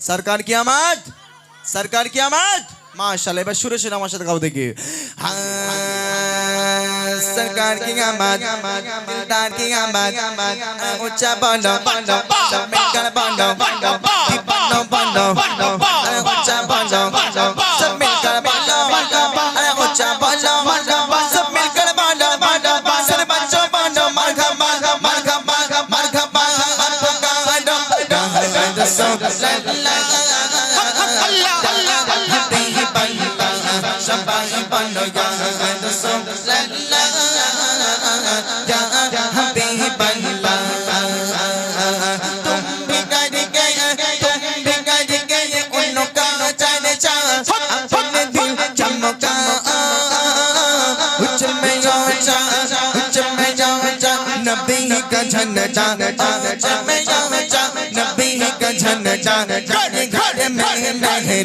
সরকার কি আমাদ সরকার কি আমাদ মাশাআল্লাহ এবার সুরে সুরে আমার সাথে গাও দেখি হ্যাঁ, সরকার কি আমাদ দিলদার কি আমাদ উচ্চা বলো বলো সব মিলকর বলো বলো কি का झन जान जान में जान जान नबी का झन जान घर घर में नहीं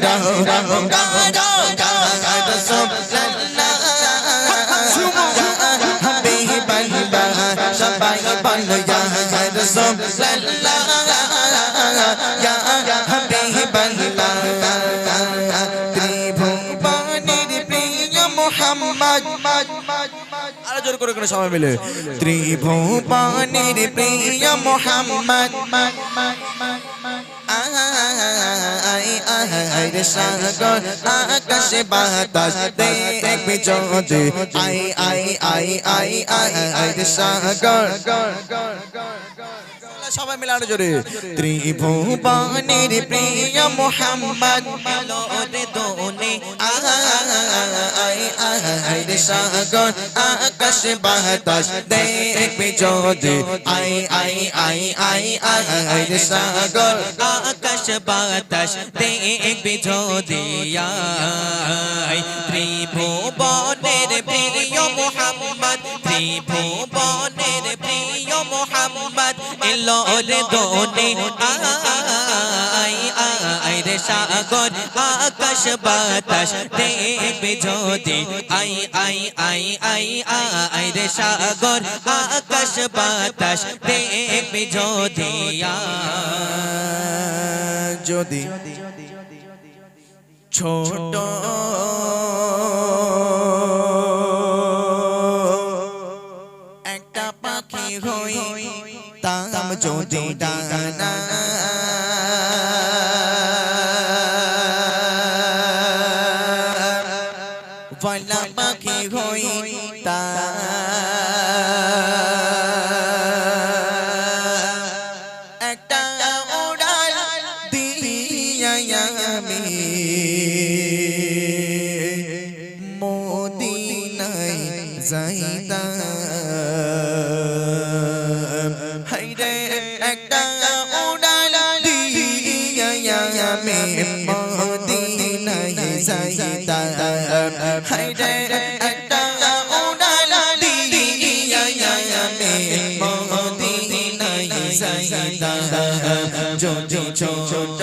জোর করে করে সবাই মিলে। ত্রিভুবনের প্রিয় মোহাম্মদ। আকাশে বাতাস দেখবি যদি। আই আই আই আই আই সাগর। সবাই মিলে আরও জোরে। ত্রিভুবনের প্রিয় মোহাম্মদ রে দোনে আয় আয় সাগর, আকাশ বাতাস দেখবি যদি। আই আই আই আই আয়, সাগর, আকাশ বাতাস দেখবে যদিয়াই ত্রিভুবনের প্রিয় মোহাম্মদ ত্রিভুবনের এলো রে দোনে আই আই রে সাগর, আকাশ বাতাস দেখবে যদি। আই আই আই আই আই রে সাগর, আকাশ বাতাস দেখবে যদিয়া যদি ছোট ডানা হাইরে একটা উড়াল দিয়া আমি মদিনায় যাইতাম যদি ছোট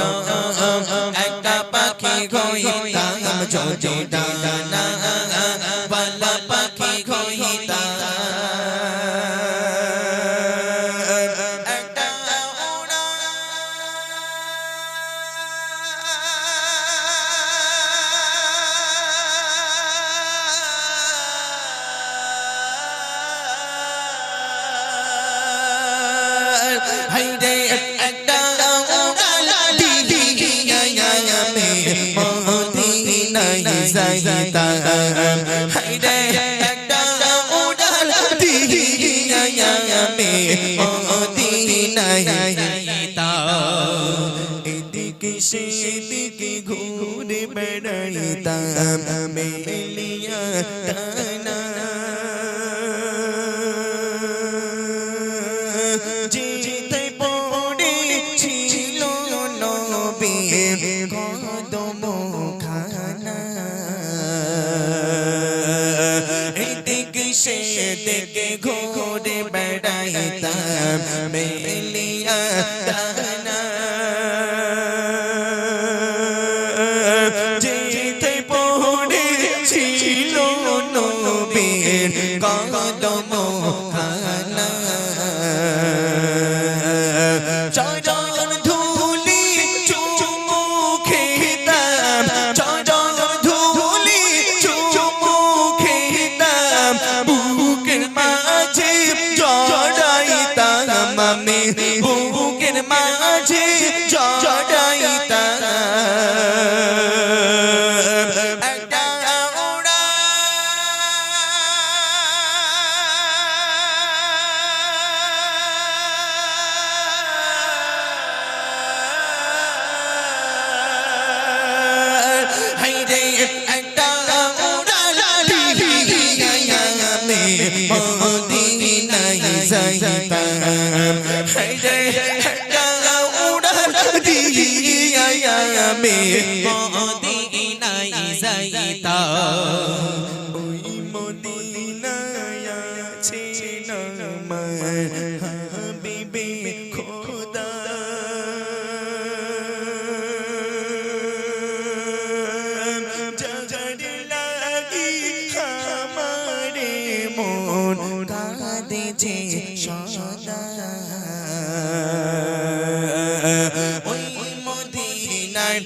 একটা পাখি হইতাম যদি ডানা আমি মদিনায় এদিকে সেদিকে ঘুরে বেড়াইতাম মেলিয়া টানা যেতে পড়ে দেখে ঘুরে বেড়াইতাম। মেলিয়া যাইতা ওই মদিনায় আছে হাবিবে খোদা। জগড় লাগি আমারে মন কাঁদে যে সদা। ওই মদিনায়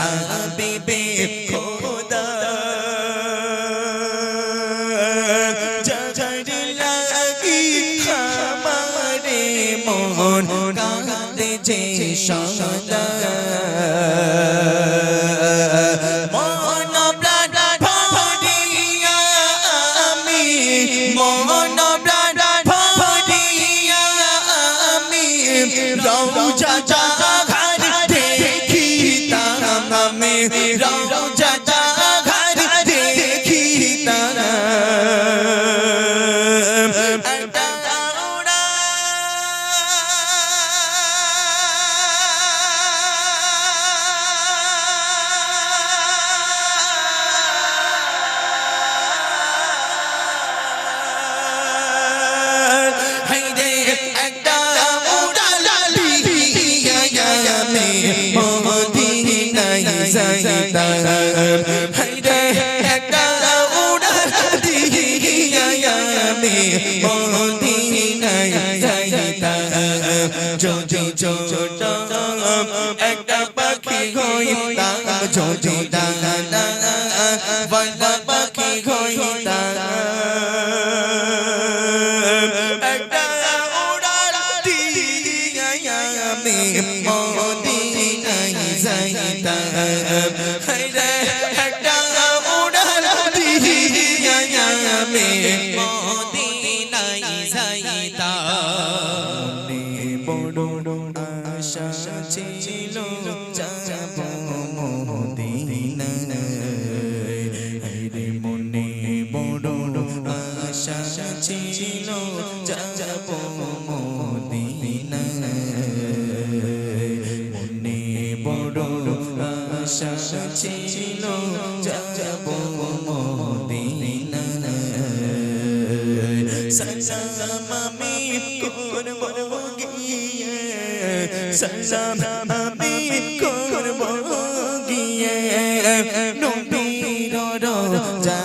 হাবিবে খোদা। জগড় লাগি আমারে মন কাঁদে যে সদা। মন প্রাণ ভরিয়া আমি মন যদি ছোট একটা আশা ছিল যাব মদিনায় সালাম আমি করব গিয়ে সালাম আমি করব গিয়ে নবীর রোজা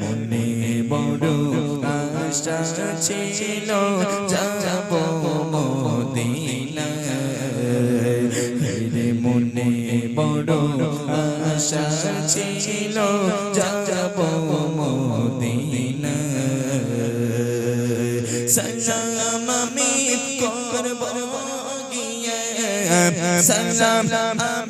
মনে বড় আশা ছিল যাব মদিনায় রে মনে বড় আশা ছিল যাব মদিনায় সালাম আমি করব গিয়ে। সালাম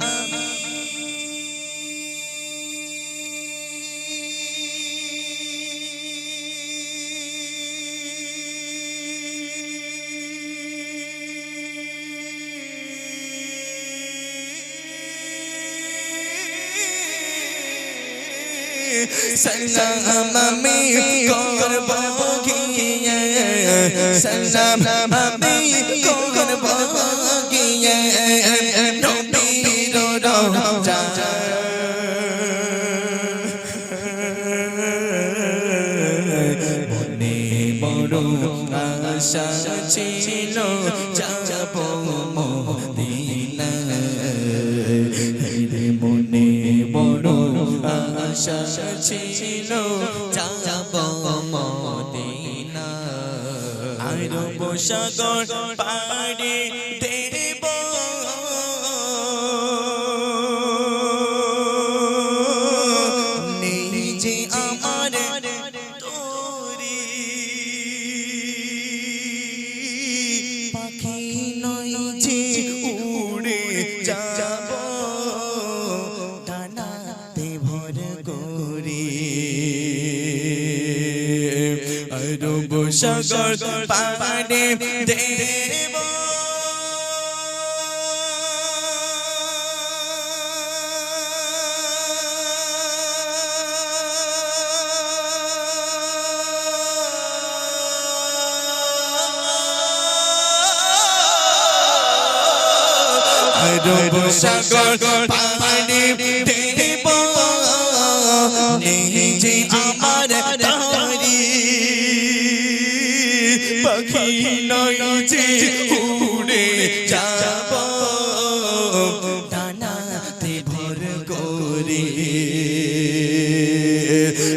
সালাম আমি করব গিয়ে সালাম আমি করব গিয়ে নবীর রোজা মনে বড় আশা ছিল যাব ছিল যাব মদিনা আরব সাগর পাড়ে সাগর পাড়ে দেব। রব সাগর পাড়ে দেব। নিজে আ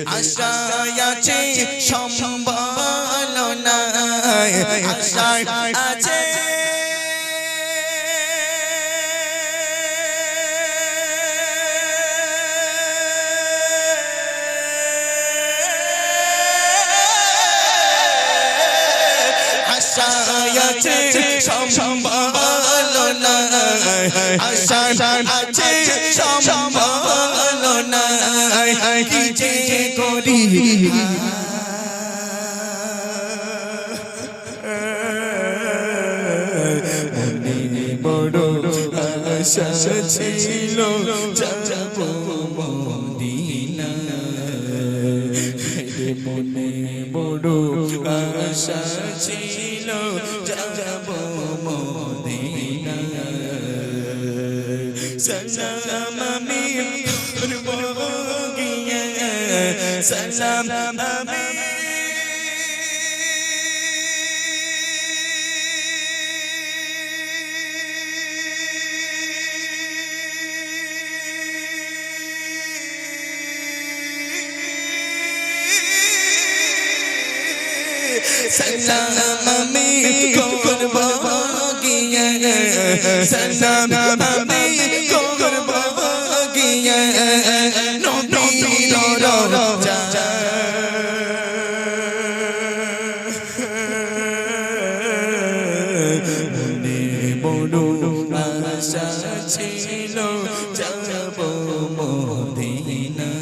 আশায় আছে সম্ভাবনায় আশায় আছে আশায় আছে সম্ভাবনায় আশায় আছে সম্ভাবনায় কি যে করি? বড় আশা ছিল যাব মনে বড় আশা ছিল যাব মদিনা। সালাম আমি সালাম গিয়ে সালাম আমি সালাম আমি করব গিয়ে সালাম আমি করব গিয়ে নবীর রওজা মনে বড় আশা ছিল যাব মদিনা